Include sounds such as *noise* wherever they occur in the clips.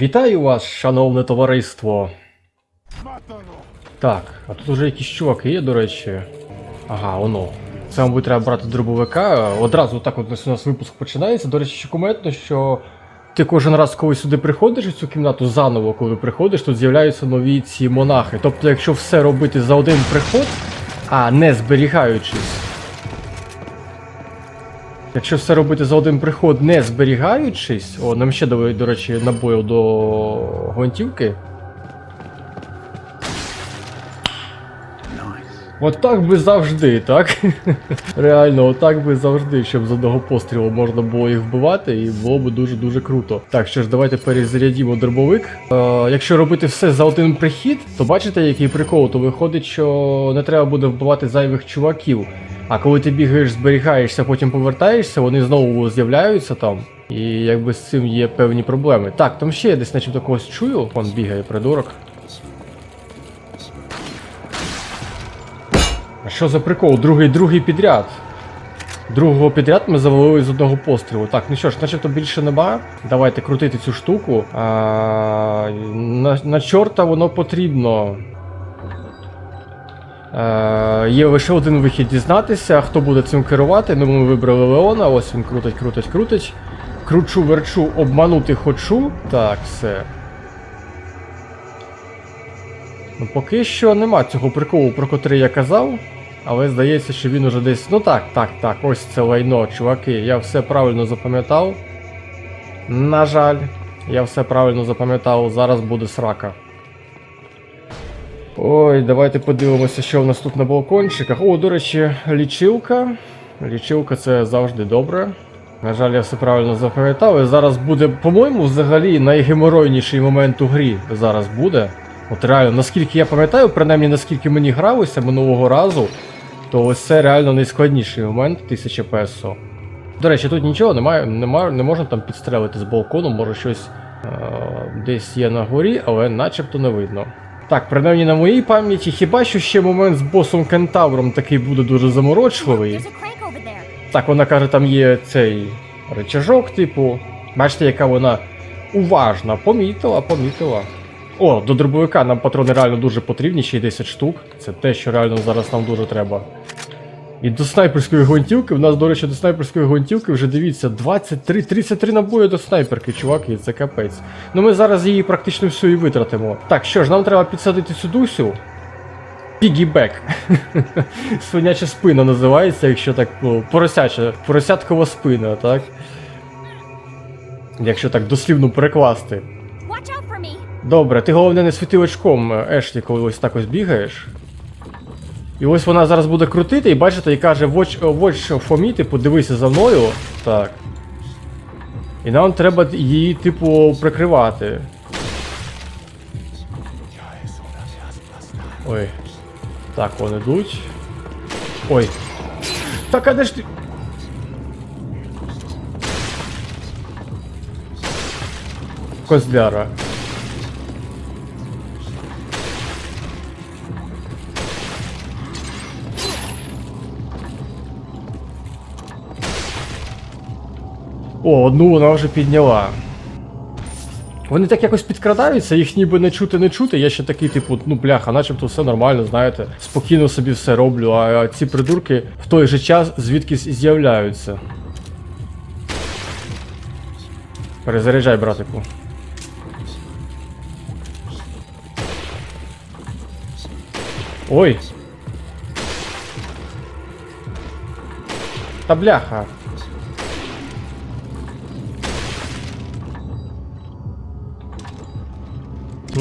Вітаю вас, шановне товариство. Так, а тут уже якісь чуваки є, до речі. Ага, воно. Це, мабуть, треба брати дробовика. Одразу так от у нас випуск починається. До речі, куметно, що ти кожен раз, коли сюди приходиш в цю кімнату заново, коли приходиш, тут з'являються нові ці монахи. Тобто, якщо все робити за один приход, а не зберігаючись. Якщо все робити за один приход, не зберігаючись, о, нам ще дають, до речі, набою до гвинтівки. От так би завжди, так? *laughs* Реально, отак би завжди, щоб з одного пострілу можна було їх вбивати, і було б дуже-дуже круто. Так, що ж, давайте перезарядімо дробовик. Е, якщо робити все за один прихід, то бачите, який прикол, то виходить, що не треба буде вбивати зайвих чуваків. А коли ти бігаєш, зберігаєшся, потім повертаєшся, вони знову з'являються там. І якби з цим є певні проблеми. Так, там ще я десь начебто когось чую. Вон бігає придурок. А що за прикол? Другий другий підряд. Другого підряд ми завалили з одного пострілу. Так, ну що ж, начебто більше нема. Давайте крутити цю штуку. А, на, на чорта воно потрібно. Е, є лише один вихід дізнатися, хто буде цим керувати. Ну, ми вибрали Леона, ось він крутить, крутить, крутить. Кручу, верчу, обманути хочу. Так, все. Ну, поки що нема цього приколу, про котрий я казав. Але здається, що він уже десь. Ну так, так, так, ось це лайно, чуваки. Я все правильно запам'ятав. На жаль, я все правильно запам'ятав, зараз буде срака. Ой, давайте подивимося, що в нас тут на балкончиках. О, до речі, лічилка. Лічилка це завжди добре. На жаль, я все правильно запам'ятав. Зараз буде, по-моєму, взагалі найгеморойніший момент у грі зараз буде. От реально, наскільки я пам'ятаю, принаймні наскільки мені гралося минулого разу, то ось це реально найскладніший момент 1000 песо. До речі, тут нічого немає, немає, не можна там підстрелити з балкону, може щось е- десь є на горі, але начебто не видно. Так, принаймні на моїй пам'яті, хіба що ще момент з босом Кентавром такий буде дуже заморочливий. Так, вона каже, там є цей речажок, типу. Бачите, яка вона уважна. Помітила, помітила. О, до дробовика нам патрони реально дуже потрібні, ще й 10 штук. Це те, що реально зараз нам дуже треба. І до снайперської гвинтівки, в нас, до речі, до снайперської гвинтівки вже дивіться, 23, 33 набої до снайперки, чуваки, це капець. Ну ми зараз її практично всю і витратимо. Так, що ж, нам треба підсадити цю Дусю. Пігібек. *laughs* Свиняча спина називається, якщо так, ну, поросяча, поросяткова спина, так? Якщо так дослівно перекласти. Добре, ти головне не світи очком, Ешлі, коли ось так ось бігаєш. І ось вона зараз буде крутити, і бачите, і каже, watch, uh, watch for me, типу, дивися за мною. Так. І нам треба її, типу, прикривати. Ой. Так, вони йдуть. Ой. Так, а де ж ти. Козляра. О, одну вона вже підняла. Вони так якось підкрадаються, їх ніби не чути, не чути. Я ще такий, типу, ну бляха, начебто все нормально, знаєте. Спокійно собі все роблю, а ці придурки в той же час звідкись з'являються. Перезаряджай, братику. Ой. Та бляха.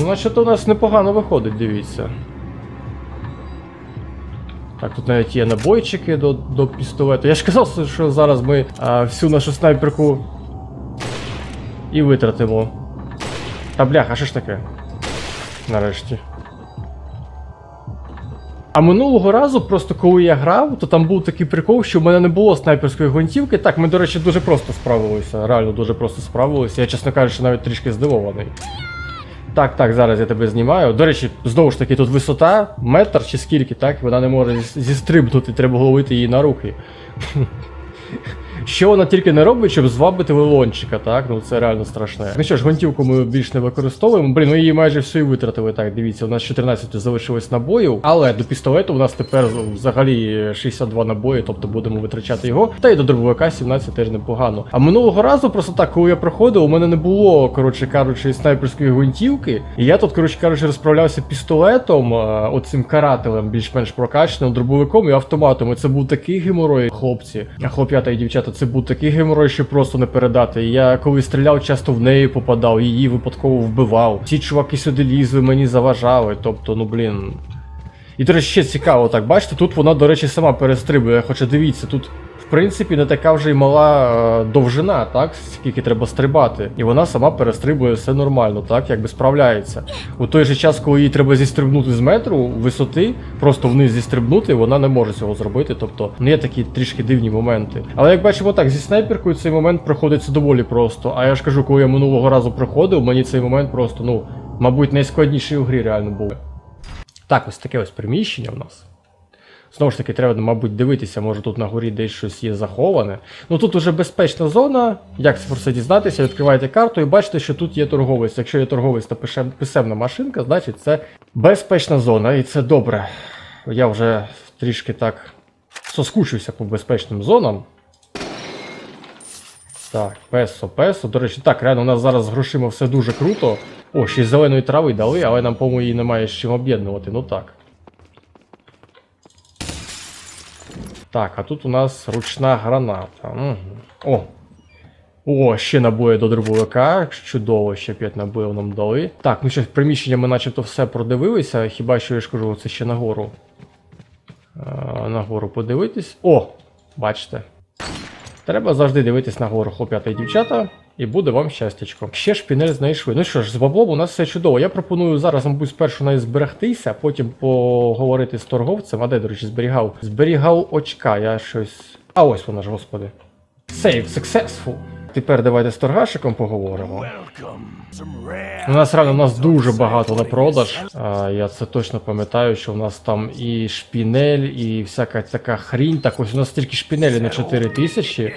Ну, значить, у нас непогано виходить, дивіться. Так, тут навіть є набойчики до, до пістолету. Я ж казав, що зараз ми а, всю нашу снайперку і витратимо. Та бляха, що ж таке? Нарешті. А минулого разу, просто коли я грав, то там був такий прикол, що в мене не було снайперської гвинтівки. Так, ми, до речі, дуже просто справилися. Реально дуже просто справилися. Я, чесно кажучи, навіть трішки здивований. Так, так, зараз я тебе знімаю. До речі, знову ж таки, тут висота, метр чи скільки, так? Вона не може зістрибнути, треба ловити її на руки. Що вона тільки не робить, щоб звабити лелончика, так? Ну це реально страшне. Ну що ж, гвинтівку ми більш не використовуємо. Блін, ми її майже всю і витратили. Так, дивіться, у нас 14 залишилось набоїв, але до пістолету у нас тепер взагалі 62 набої, тобто будемо витрачати його. Та й до дробовика 17 теж непогано. А минулого разу, просто так, коли я проходив, у мене не було, коротше кажучи, снайперської гвинтівки. І я тут, коротше кажучи, розправлявся пістолетом, оцим карателем, більш-менш прокачаним, дробовиком і автоматом. І це був такий геморой, хлопці, а хлоп'ята і дівчата, це був такий геморрой, що просто не передати. Я коли стріляв, часто в неї попадав, її випадково вбивав. Ці чуваки сюди лізли, мені заважали. Тобто, ну блін. І до речі, ще цікаво, так бачите, тут вона, до речі, сама перестрибує. Хоча дивіться, тут. Принципі, не така вже й мала е, довжина, так, скільки треба стрибати. І вона сама перестрибує все нормально, так, якби справляється. У той же час, коли їй треба зістрибнути з метру висоти, просто вниз зістрибнути, вона не може цього зробити. Тобто, ну є такі трішки дивні моменти. Але як бачимо так, зі снайперкою цей момент проходиться доволі просто. А я ж кажу, коли я минулого разу проходив, мені цей момент просто, ну, мабуть, найскладніший у грі реально був. Так, ось таке ось приміщення в нас. Знову ж таки, треба, мабуть, дивитися, може тут на горі десь щось є заховане. Ну тут уже безпечна зона. Як про це дізнатися? Відкриваєте карту і бачите, що тут є торговець. Якщо є торговець та писемна машинка, значить це безпечна зона, і це добре. Я вже трішки так соскучився по безпечним зонам. Так, песо, песо. До речі, так, реально, у нас зараз з грошима все дуже круто. О, ще й зеленої трави дали, але нам, по-моєму, її немає з чим об'єднувати. Ну так. Так, а тут у нас ручна граната. Угу. О! О, ще набої до дробовика. Чудово, ще 5 набоїв нам дали. Так, ну що, приміщення ми начебто все продивилися. Хіба що я ж кажу, це ще нагору. Е, нагору подивитись. О! Бачите. Треба завжди дивитись на гору, хлоп'ята і дівчата, і буде вам щастячко. Ще шпінель знайшли. Ну що ж, з баблом у нас все чудово. Я пропоную зараз, мабуть, спершу навіть зберегтися, потім поговорити з торговцем. А де, до речі, зберігав? Зберігав очка, я щось. А ось вона ж, господи. Save successful. Тепер давайте з торгашиком поговоримо. У нас реально у нас дуже багато на продаж. А, я це точно пам'ятаю, що в нас там і шпінель, і всяка така хрінь. Так ось у нас тільки шпінелі на 4 тисячі,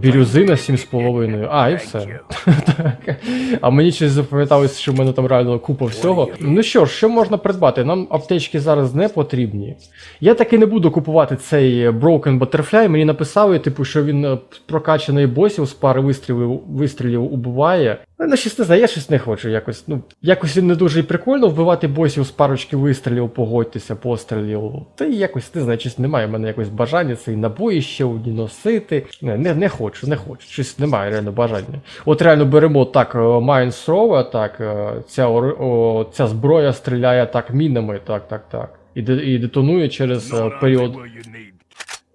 бірюзи на 7,5. А, і все. *laughs* Так. А мені щось запам'яталось, що в мене там реально купа всього. Ну що ж, що можна придбати? Нам аптечки зараз не потрібні. Я таки не буду купувати цей Broken Butterfly. Мені написали, типу, що він е, прокачаний босів з пари вистрілів, вистрілів убиває. Ну, щось не знаю, я щось не хочу якось. Ну, якось він не дуже і прикольно вбивати босів з парочки вистрілів, погодьтеся, пострілів. Та й якось не знаю, щось немає в мене якось бажання цей набої ще одні носити. Не, не, не хочу, не хочу. Щось немає реально бажання. От реально беремо так Mines так, е, ця, о, ця зброя стріляє так мінами, так, так, так. І, і детонує через е, період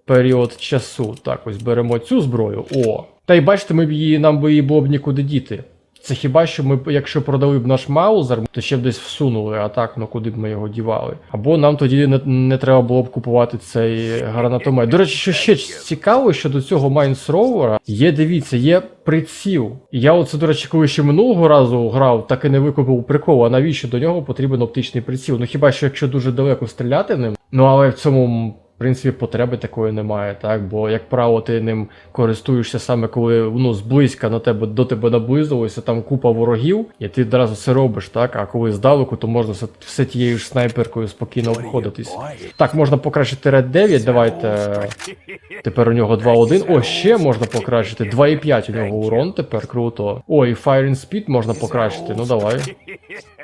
період часу. Так, ось беремо цю зброю. О. Та й бачите, ми б її, нам би її було б нікуди діти. Це хіба що ми, якщо продали б наш маузер, то ще б десь всунули, а так, ну куди б ми його дівали. Або нам тоді не, не треба було б купувати цей гранатомет. До речі, що ще цікаво, що до цього Rover є, дивіться, є приціл. Я оце, до речі, коли ще минулого разу грав, так і не викупив прикол, а навіщо до нього потрібен оптичний приціл? Ну хіба що якщо дуже далеко стріляти ним, ну але в цьому. В принципі, потреби такої немає, так? Бо, як правило, ти ним користуєшся саме коли ну, зблизька на тебе до тебе наблизилося, там купа ворогів, і ти одразу це робиш, так? А коли здалеку, то можна все, все тією ж снайперкою спокійно обходитись. Так, можна покращити Red 9, давайте. Тепер у нього 2.1. О, ще можна покращити. 2.5 у нього урон тепер, круто. О, і Firing Speed можна покращити, ну давай.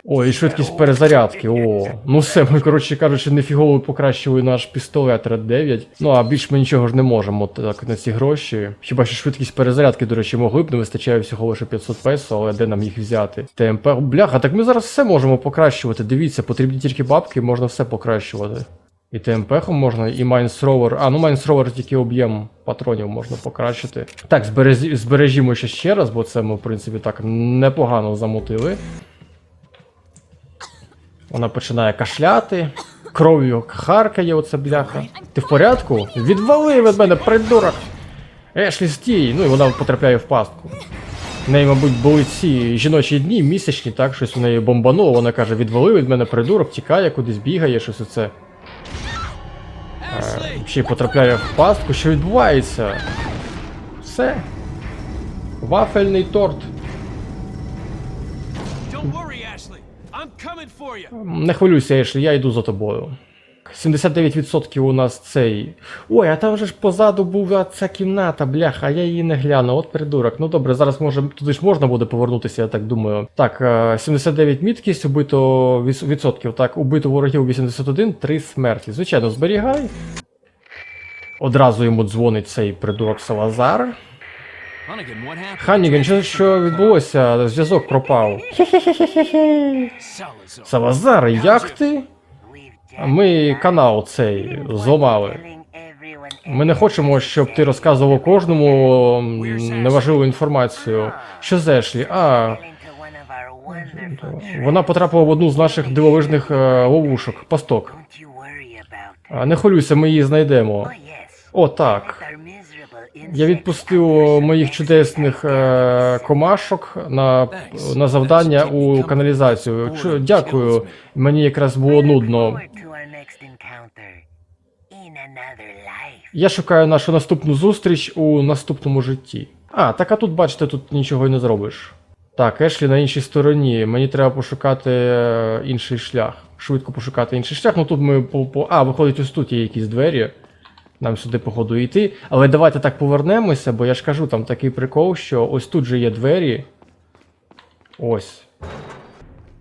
О, і швидкість перезарядки. О, ну все, ми, коротше кажучи, нефігово покращили наш пістолет Red 9. Ну а більш ми нічого ж не можемо так на ці гроші. Хіба що швидкість перезарядки, до речі, могли б, не вистачає всього лише 500 песо, але де нам їх взяти? ТМП. Бляха, так ми зараз все можемо покращувати. Дивіться, потрібні тільки бабки, можна все покращувати. І ТМП можна, і Rover. А, ну Rover тільки об'єм патронів можна покращити. Так, збережімо ще ще раз, бо це ми, в принципі, так непогано замутили. Вона починає кашляти, кров'ю харкає оце бляха. Ти в порядку? Відвали від мене, придурок! Ешлі, стій! Ну і вона потрапляє в пастку. В неї, мабуть, були ці жіночі дні, місячні, так, щось у неї бомбануло, вона каже, відвали від мене придурок, тікає, кудись бігає, щось оце. Е, ще й потрапляє в пастку, що відбувається? Все. Вафельний торт. Не хвилюйся, Ешлі, я йду за тобою. 79% у нас цей. Ой, а там же ж позаду була ця кімната, бляха, я її не гляну. От придурок. Ну добре, зараз може туди ж можна буде повернутися, я так думаю. Так, е, 79 міткість, убито відсотків. Так, убито ворогів 81, 3 смерті. Звичайно, зберігай. Одразу йому дзвонить цей придурок Салазар. Ханніган, що, що відбулося? Зв'язок пропав. Салазар, як ти? Ми канал цей зламали. Ми не хочемо, щоб ти розказував кожному неважливу інформацію. Що з Ешлі? А, вона потрапила в одну з наших дивовижних е, ловушок. Пасток. Не хвилюйся, ми її знайдемо. О, так. Я відпустив моїх чудесних е, комашок на, на завдання у каналізацію. Чу- дякую. Мені якраз було нудно. Я шукаю нашу наступну зустріч у наступному житті. А, так а тут, бачите, тут нічого й не зробиш. Так, Ешлі на іншій стороні. Мені треба пошукати е, інший шлях. Швидко пошукати інший шлях. Ну тут ми по. по... А, виходить, ось тут є якісь двері. Нам сюди, походу, йти. Але давайте так повернемося, бо я ж кажу, там такий прикол, що ось тут же є двері. Ось.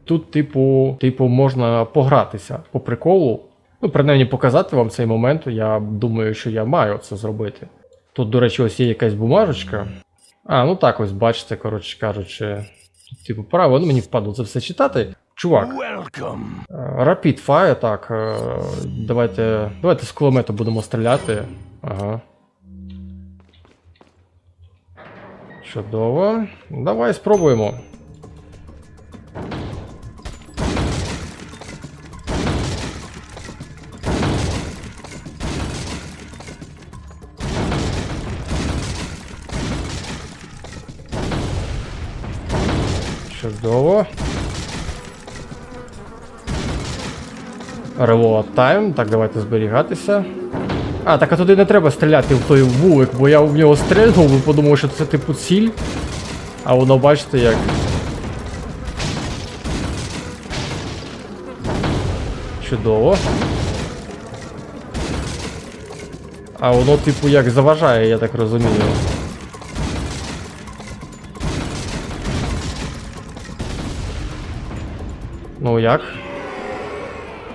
Тут, типу, типу, можна погратися по приколу. Ну, принаймні показати вам цей момент. Я думаю, що я маю це зробити. Тут, до речі, ось є якась бумажечка. А, ну так ось, бачите, коротше кажучи. Тут, типу, право, ну мені впадло це все читати. Чувак, Welcome. е, Rapid Fire, так. е, Давайте. Давайте з кулемета будемо стріляти. Ага. Чудово. Давай спробуємо. Чудово. Reload time. Так, давайте зберігатися. А, так а туди не треба стріляти в той вулик, бо я в нього стрельнув і подумав, що це типу ціль. А воно бачите як. Чудово. А воно, типу, як заважає, я так розумію. Ну як?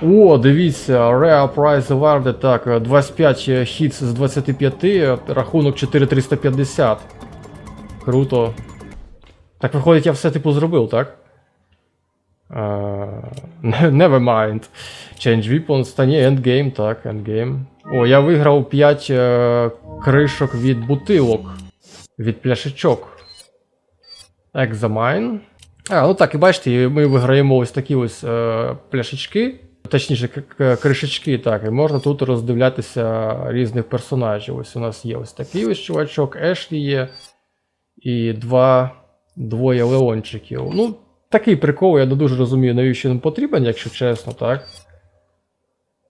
О, дивіться, Rare Prize Award, так, е, 25 хітс з 25, е, рахунок 4350. Круто. Так виходить, я все типу зробив, так? Е, Never mind. Change weapons, та ні, endgame, так, endgame. О, я виграв 5 е, кришок від бутилок. Від пляшечок. Examine. А, ну так, і бачите, ми виграємо ось такі ось е, пляшечки, точніше, кришечки, так, і можна тут роздивлятися різних персонажів. Ось у нас є ось такий ось чувачок, Ешлі є, і два, двоє Леончиків. Ну, такий прикол, я не дуже розумію, навіщо він потрібен, якщо чесно, так.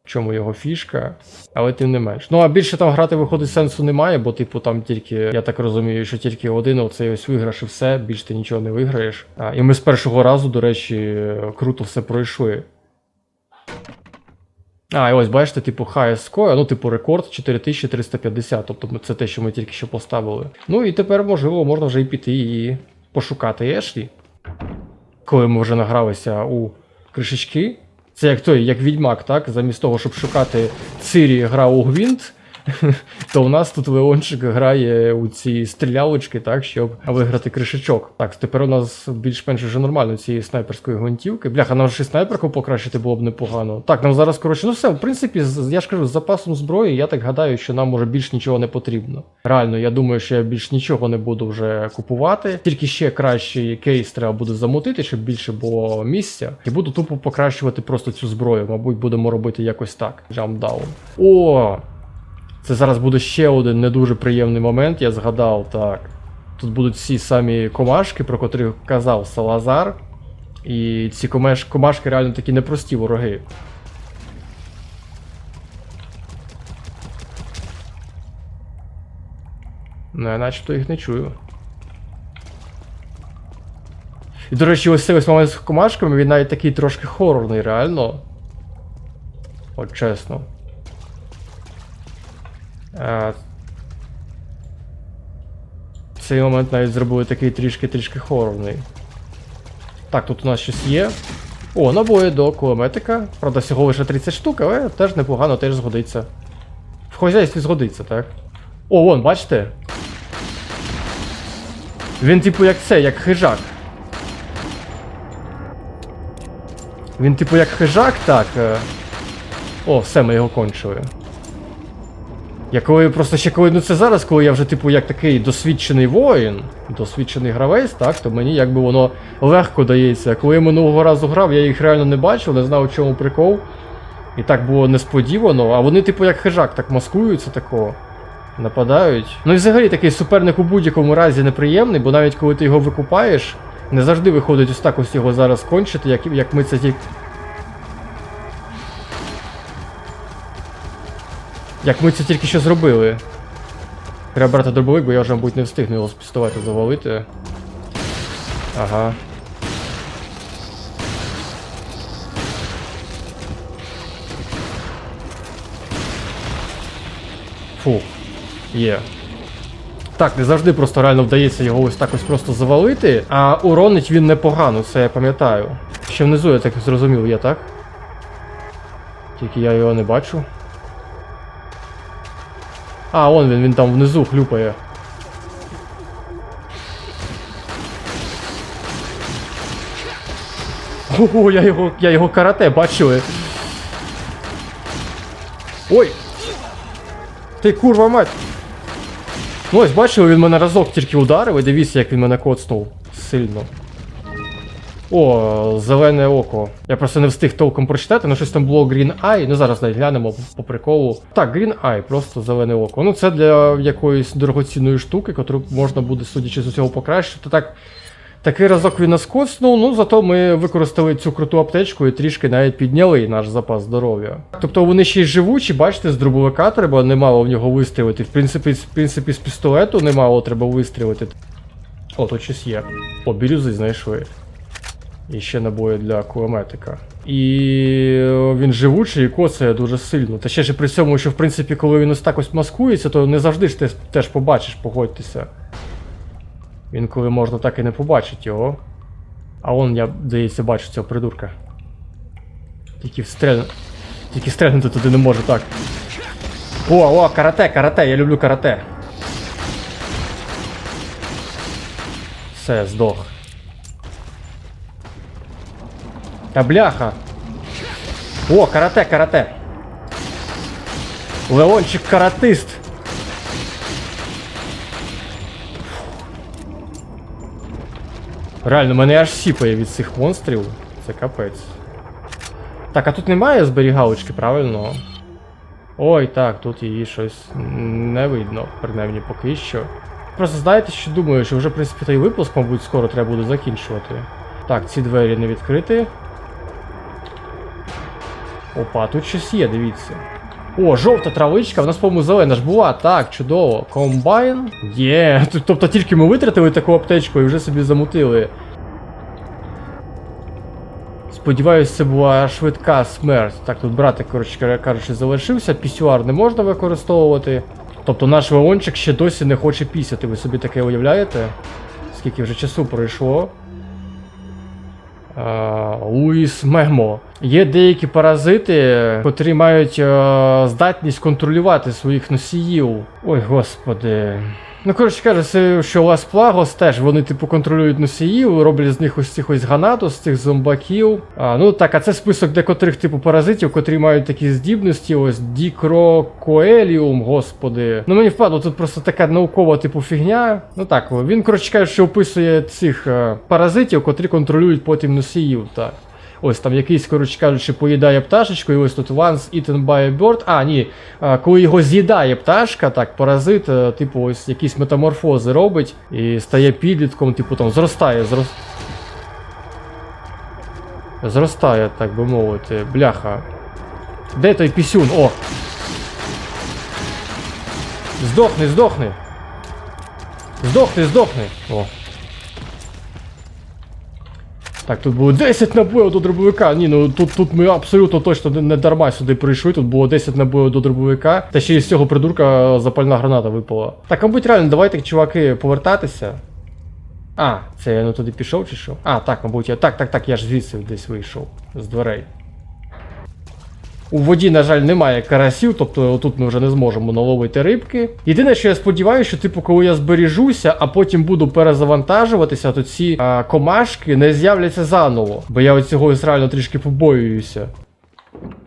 В чому його фішка, але тим не менш. Ну а більше там грати виходить сенсу немає, бо, типу, там тільки, я так розумію, що тільки один оцей ось виграш і все, більш ти нічого не виграєш. А, і ми з першого разу, до речі, круто все пройшли. А, і ось бачите, типу, highest score, ну, типу, рекорд 4350, тобто це те, що ми тільки що поставили. Ну і тепер, можливо, можна вже і піти і пошукати Ешлі. Коли ми вже награлися у кришечки. Це як той, як відьмак, так? Замість того, щоб шукати Цирі грав у Гвинт, *laughs* то у нас тут Леончик грає у ці стрілялочки, так, щоб виграти кришечок. Так, тепер у нас більш-менш вже нормально цієї снайперської гвинтівки. Бляха, нам ще снайперку покращити було б непогано. Так, нам зараз, коротше, ну все, в принципі, я ж кажу, з запасом зброї, я так гадаю, що нам може більш нічого не потрібно. Реально, я думаю, що я більш нічого не буду вже купувати. Тільки ще кращий кейс треба буде замутити, щоб більше було місця. І буду тупо покращувати просто цю зброю. Мабуть, будемо робити якось так. Down. О! Це зараз буде ще один не дуже приємний момент, я згадав, так. Тут будуть всі самі комашки, про котрих казав Салазар. І ці комеш, комашки реально такі непрості вороги. Ну, я начебто їх не чую. І, до речі, ось цей ось момент з комашками, він навіть такий трошки хорорний, реально. От чесно. Е, Цей момент навіть зробили такий трішки-трішки хорорний. Так, тут у нас щось є. О, набої до кулеметика. Правда, всього лише 30 штук, але теж непогано, теж згодиться. В хозяйстві згодиться, так? О, вон, бачите? Він, типу, як це, як хижак. Він, типу, як хижак, так. е. О, все, ми його кончили. Я коли просто ще коли, ну це зараз, коли я вже, типу, як такий досвідчений воїн, досвідчений гравець, так, то мені якби воно легко дається. Коли я минулого разу грав, я їх реально не бачив, не знав, у чому прикол. І так було несподівано, а вони, типу, як хижак, так маскуються такого. Нападають. Ну і взагалі такий суперник у будь-якому разі неприємний, бо навіть коли ти його викупаєш, не завжди виходить ось так ось його зараз кончити, як, як ми це тільки. Як ми це тільки що зробили. Треба брати дробовик, бо я вже, мабуть, не встигну його з пістолета завалити. Ага. Фу. Є. Так, не завжди просто реально вдається його ось так ось просто завалити, а уронить він непогано, це я пам'ятаю. Ще внизу я так зрозумів, є, так? Тільки я його не бачу. А, он він, він там внизу хлюпає. Ого, я його, я його карате бачили. Ой! Ти курва мать! Ну ось бачили, він мене разок тільки ударив, і дивіться, як він мене коцнув сильно. О, зелене око. Я просто не встиг толком прочитати, ну щось там було Green Eye. Ну зараз навіть глянемо по, приколу. Так, Green Eye, просто зелене око. Ну це для якоїсь дорогоцінної штуки, яку можна буде, судячи з усього, покращити. Так, такий разок він нас ну зато ми використали цю круту аптечку і трішки навіть підняли наш запас здоров'я. Тобто вони ще й живучі, бачите, з дробовика треба немало в нього вистрілити. В принципі, в принципі, з пістолету немало треба вистрілити. О, тут щось є. О, бірюзи знайшли. І ще набої для кулеметика. І він живучий і коцає дуже сильно. Та ще ж при цьому, що в принципі, коли він ось так ось маскується, то не завжди ж ти теж побачиш, погодьтеся. Він коли можна так і не побачить його. А он, я, здається, бачу цього придурка. Тільки встрель... Тільки стрельнути туди не може так. О, о, карате, карате, я люблю карате. Все, здох. Та бляха. О, карате, карате. Леончик каратист. Реально, мене аж сіпає від цих монстрів. Це капець. Так, а тут немає зберігалочки, правильно? Ой, так, тут її щось не видно, принаймні поки що. Просто знаєте, що думаю, що вже, в принципі, той випуск, мабуть, скоро треба буде закінчувати. Так, ці двері не відкриті. Опа, тут щось є, дивіться. О, жовта травичка, в нас, по-моєму, зелена ж була. Так, чудово. Комбайн. Є. Тобто тільки ми витратили таку аптечку і вже собі замутили. Сподіваюсь, це була швидка смерть. Так, тут братик, коротше кажучи, залишився. Пісюар не можна використовувати. Тобто наш Леончик ще досі не хоче пісяти. Ви собі таке уявляєте? Скільки вже часу пройшло? Е, Луїс Мемо. Є деякі паразити, котрі мають е, здатність контролювати своїх носіїв. Ой, господи. Ну, коротше кажучи, що Лас Плагос теж вони, типу, контролюють носіїв, роблять з них ось цих ось гранату, з цих зомбаків. А, ну так, а це список декотрих типу паразитів, котрі мають такі здібності, ось Дікрокоеліум, господи. Ну мені впадло, тут просто така наукова типу фігня. Ну так, він, коротше кажучи, описує цих е, паразитів, котрі контролюють потім носіїв, так. Ось там якийсь, коротше кажучи, поїдає пташечку, і ось тут once eaten by a bird. А, ні. Коли його з'їдає пташка, так, паразит, е, типу, ось якісь метаморфози робить і стає підлітком, типу там зростає, зрос... Зростає, так би мовити, бляха. Де той пісюн? О! Здохни, здохни! Здохни, здохни! О. Так, тут було 10 набоїв до дробовика. Ні, ну тут, тут ми абсолютно точно не, не дарма сюди прийшли. Тут було 10 набоїв до дробовика. Та ще й з цього придурка запальна граната випала. Так, мабуть, реально, давайте, чуваки, повертатися. А, це я ну туди пішов чи що? А, так, мабуть, я. Так, так, так, я ж звідси десь вийшов з дверей. У воді, на жаль, немає карасів, тобто тут ми вже не зможемо наловити рибки. Єдине, що я сподіваюся, що типу, коли я збережуся, а потім буду перезавантажуватися, то ці а, комашки не з'являться заново. Бо я от цього реально трішки побоююся.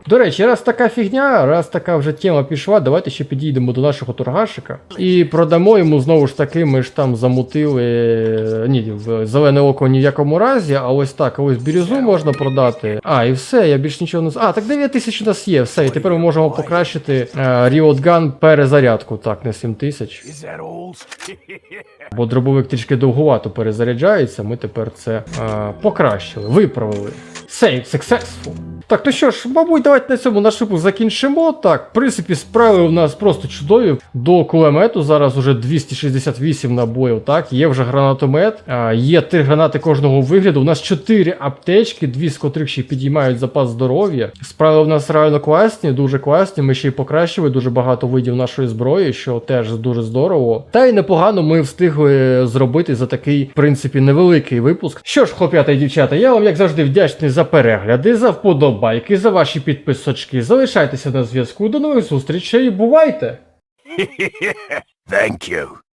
До речі, раз така фігня, раз така вже тема пішла, давайте ще підійдемо до нашого торгашика і продамо йому знову ж таки. Ми ж там замутили. е, Ні, в зелене око ні в якому разі, а ось так, ось бірюзу можна продати. А, і все, я більш нічого не А, так 9 тисяч у нас є, все. І тепер ми можемо покращити е, Ріотган перезарядку. Так, не 7 тисяч. *laughs* Бо дробовик трішки довгувато перезаряджається, ми тепер це е, покращили, виправили. Save successful. Так, ну що ж, мабуть, давайте на цьому наш закінчимо. Так, в принципі, справи у нас просто чудові. До кулемету зараз уже 268 набоїв. Так, є вже гранатомет, є три гранати кожного вигляду. У нас 4 аптечки, дві з котрих ще підіймають запас здоров'я. Справи у нас реально класні, дуже класні. Ми ще й покращили дуже багато видів нашої зброї, що теж дуже здорово. Та й непогано ми встигли зробити за такий, в принципі, невеликий випуск. Що ж, хлоп'ята і дівчата, я вам як завжди вдячний за перегляди, за вподобайки, за ваші підписочки. Залишайтеся на зв'язку. До нових зустрічей. Бувайте! *laughs* Thank you.